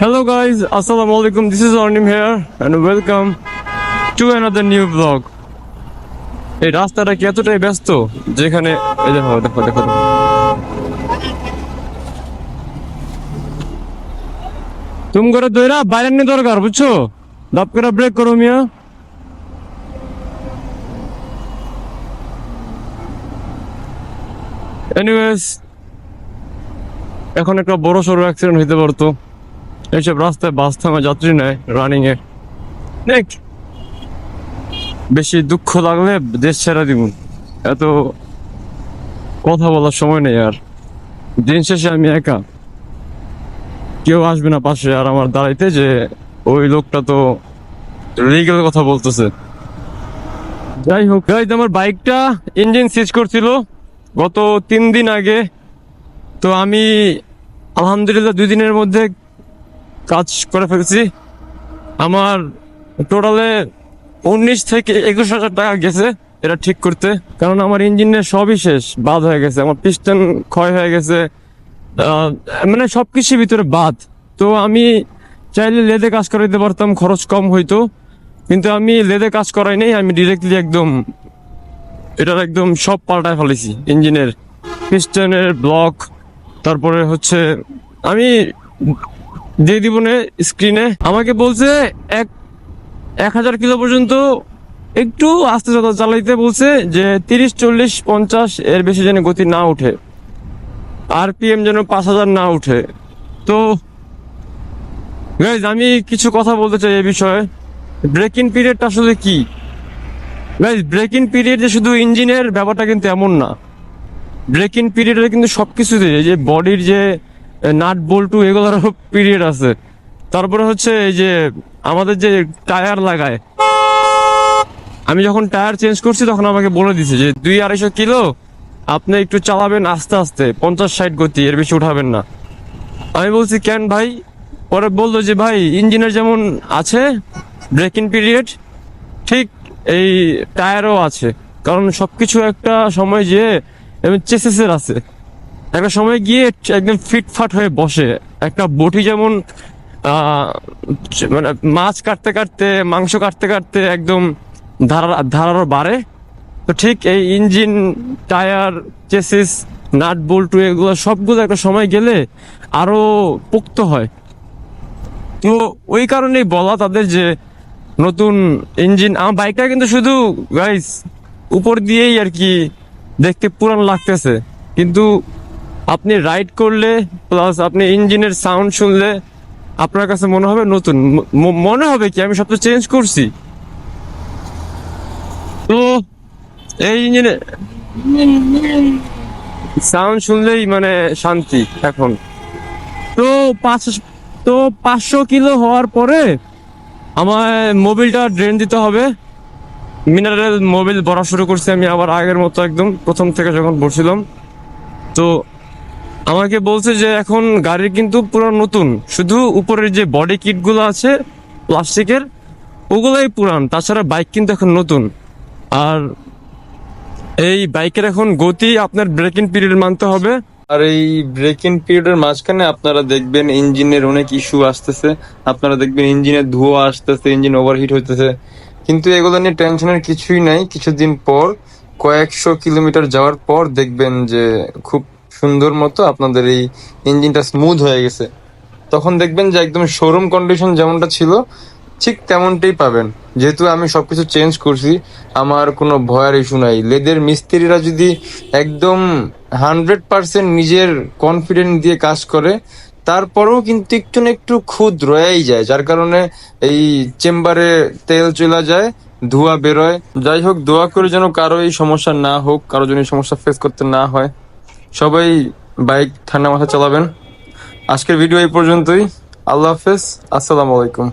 Hello guys, Assalamu alaikum. This is Arnim here and welcome to another new vlog. এই রাস্তাটা কি এতটাই ব্যস্ত যেখানে এই দেখো দেখো দেখো। তুমি করে দইরা বাইরে নিয়ে দরকার বুঝছ দাপ করে ব্রেক করো মিয়া এনিওয়েজ এখন একটা বড় সড়ো অ্যাক্সিডেন্ট হইতে পারতো এইসব রাস্তায় বাস থামা যাত্রী নেয় রানিং এ বেশি দুঃখ লাগলে দেশ ছেড়ে দিব। এত কথা বলার সময় নেই আর। দিন শেষে আমি একা। কেউ আসবে না পাশে আর আমার দাঁড়াইতে যে ওই লোকটা তো লিগেল কথা বলতেছে। যাই হোক আমার বাইকটা ইঞ্জিন সিজ করছিল গত তিন দিন আগে। তো আমি আলহামদুলিল্লাহ দুই দিনের মধ্যে কাজ করে ফেলছি। আমার টোটালে উনিশ থেকে একুশ হাজার টাকা গেছে এটা ঠিক করতে। কারণ আমার ইঞ্জিনের সবই শেষ, বাদ হয়ে গেছে। আমার পিস্টন ক্ষয় হয়ে গেছে। মানে সব কিছুর ভিতরে বাদ। তো আমি চাইলে লেদে কাজ করে দিতে পারতাম, খরচ কম হইতো। কিন্তু আমি লেদে কাজ করাই নাই, আমি ডিরেক্টলি একদম এটার একদম সব পাল্টায় ফেলেছি, ইঞ্জিনের। পিস্টনের ব্লক তারপরে হচ্ছে আমি দিয়ে দিব স্ক্রিনে আমাকে বলছে এক এক হাজার কিলো পর্যন্ত একটু আস্তে চালাইতে বলছে যে তিরিশ চল্লিশ পঞ্চাশ এর বেশি যেন গতি না উঠে আরপিএম যেন পাঁচ হাজার না উঠে তো guys, আমি কিছু কথা বলতে চাই এ বিষয়ে। ব্রেকিং পিরিয়ডটা আসলে কি? গাইজ ব্রেকিং পিরিয়ড যে শুধু ইঞ্জিনের ব্যাপারটা কিন্তু এমন না। ব্রেকিং পিরিয়ডে কিন্তু সব কিছুতে যে বডির যে নাট বল্টু এগুলোর পিরিয়ড আছে। তারপরে হচ্ছে এই যে আমাদের যে টায়ার লাগায়। আমি যখন টায়ার চেঞ্জ করছি, তখন আমাকে বলে দিছে যে, দুই আড়াইশো কিলো আপনি একটু চালাবেন আস্তে আস্তে, পঞ্চাশ ষাট গতি, এর বেশি উঠাবেন না। আমি বলছি, কেন ভাই? পরে বলল যে, ভাই, ইঞ্জিনের যেমন আছে ব্রেকিং পিরিয়ড ঠিক এই টায়ারও আছে। কারণ সবকিছু একটা সময় যে চেসেসের আছে। একটা সময় গিয়ে একদম ফিটফাট হয়ে বসে। একটা বটি যেমন মানে মাছ কাটতে কাটতে, মাংস কাটতে কাটতে একদম ধারা ধারারও বাড়ে। তো ঠিক এই ইঞ্জিন, টায়ার, চেসিস, নাট বল্টু এগুলো সবগুলো একটা সময় গেলে আরও পোক্ত হয়। তো ওই কারণেই বলা তাদের যে নতুন ইঞ্জিন, আমার বাইকটা কিন্তু শুধু গাইস উপর দিয়েই আর কি দেখতে পুরান লাগতেছে। কিন্তু আপনি রাইড করলে প্লাস আপনি ইঞ্জিনের সাউন্ড শুনলে, আপনার কাছে মনে হবে নতুন। মনে হবে কি, আমি সব তো চেঞ্জ করছি। তো, এই ইঞ্জিনে সাউন্ড শুনলেই মানে শান্তি এখন। তো পাঁচ তো পাঁচশো কিলো হওয়ার পরে আমার মোবিলটা ড্রেন দিতে হবে। মিনারেল মোবিল ভরা শুরু করছি আমি আবার আগের মতো একদম প্রথম থেকে যখন বসছিলাম তো আমাকে বলছে যে এখন গাড়ির কিন্তু পুরো নতুন। শুধু উপরের যে বডি কিটগুলো আছে, প্লাস্টিকের, ওগুলোই পুরান। তাছাড়া বাইক কিন্তু এখন নতুন। আর এই বাইকের এখন গতি আপনার ব্রেকিং পিরিয়ড মানতে হবে। আর এই ব্রেকিং পিরিয়ডের মাঝখানে আপনারা দেখবেন ইঞ্জিনের অনেক ইস্যু আসতেছে। আপনারা দেখবেন ইঞ্জিনের ধোঁয়া আসতেছে, ইঞ্জিন ওভারহিট হইতেছে। কিন্তু এগুলো নিয়ে টেনশনের কিছুই নাই। কিছুদিন পর, কয়েকশো কিলোমিটার যাওয়ার পর দেখবেন যে খুব সুন্দর মতো আপনাদের এই ইঞ্জিনটা স্মুথ হয়ে গেছে। তখন দেখবেন যে একদম শোরুম কন্ডিশন যেমনটা ছিল, ঠিক তেমনটাই পাবেন। যেহেতু আমি সবকিছু চেঞ্জ করছি, আমার কোনো ভয়ের ইস্যু নাই। লেদের মিস্ত্রিরা যদি একদম হান্ড্রেড পার্সেন্ট নিজের কনফিডেন্ট দিয়ে কাজ করে, তারপরেও কিন্তু একটু না একটু খুদ রয়েই যায়। যার কারণে এই চেম্বারে তেল চলে যায়, ধোঁয়া বেরোয়। যাই হোক, দোয়া করে যেন কারও এই সমস্যা না হোক, কারও যেন এই সমস্যা ফেস করতে না হয়। সবাই বাইক ঠান্ডা মাথা চালাবেন। আজকের ভিডিও এই পর্যন্তই। আল্লাহ হাফেজ। আসসালামু আলাইকুম।